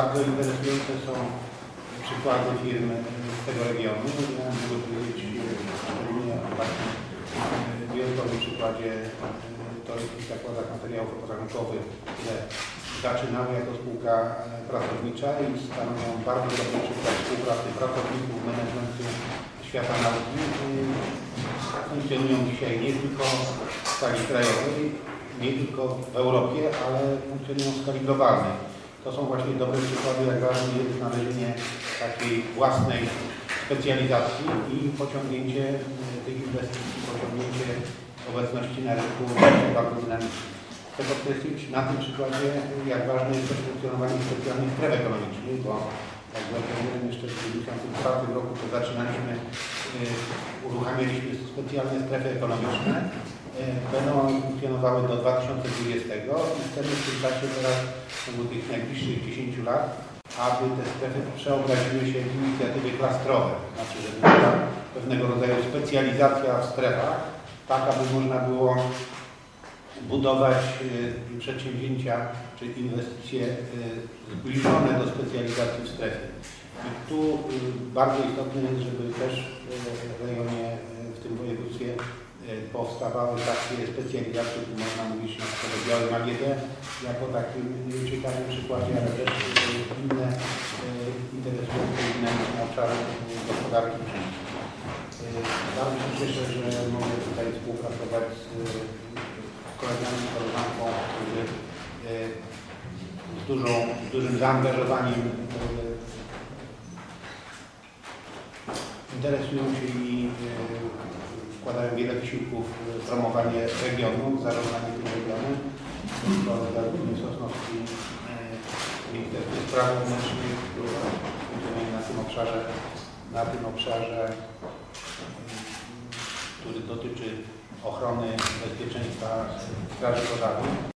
Bardzo interesujące są przykłady firm z tego regionu. Mogę powiedzieć szczególnie o takim wyjątkowym przykładzie e, to jest zakładach materiałów oporządkowych, które zaczynały jako spółka e, pracownicza i stanowią bardzo dobry przykład współpracy pracowników, managementu świata nauki. E, Funkcjonują dzisiaj nie tylko w skali krajowej, nie tylko w Europie, ale funkcjonują w skali globalnej. To są właśnie dobre przykłady, jak ważne jest znalezienie takiej własnej specjalizacji i pociągnięcie e, tych inwestycji, pociągnięcie obecności na rynku bardzo dynamicznym. Chcę podkreślić na tym przykładzie, jak ważne jest też funkcjonowanie specjalnych stref ekonomicznych, bo jak zapewniłem jeszcze w 1994 roku, to zaczynaliśmy, e, uruchamialiśmy specjalne strefy ekonomiczne. Do 2020 i chcemy w tym czasie teraz, w ciągu tych najbliższych 10 lat, aby te strefy przeobraziły się w inicjatywy klastrowe. Znaczy, że była pewnego rodzaju specjalizacja w strefach, tak aby można było budować y, przedsięwzięcia czy inwestycje y, zbliżone do specjalizacji w strefie. I tu y, bardzo istotne jest, żeby też y, w rejonie, y, w tym województwie y, powstawały takie specjalizacje, tu można mówić na przykład o białym AGD jako takim ciekawym przykładzie, ale też inne y, interesujące i dynamiczne obszary gospodarki. Y, Bardzo się cieszę, że mogę tutaj współpracować z y, kolegami, koleżanką, którzy z, dużą, z dużym zaangażowaniem interesują się i wkładają wiele wysiłków w promowanie regionu, zarządzanie tym regionem. Kolega Zbigniew Sosnowski, Ministerstwo Spraw Wewnętrznych, funkcjonuje na tym obszarze, na tym obszarze, y, który dotyczy ochrony bezpieczeństwa Straży Pożarnej.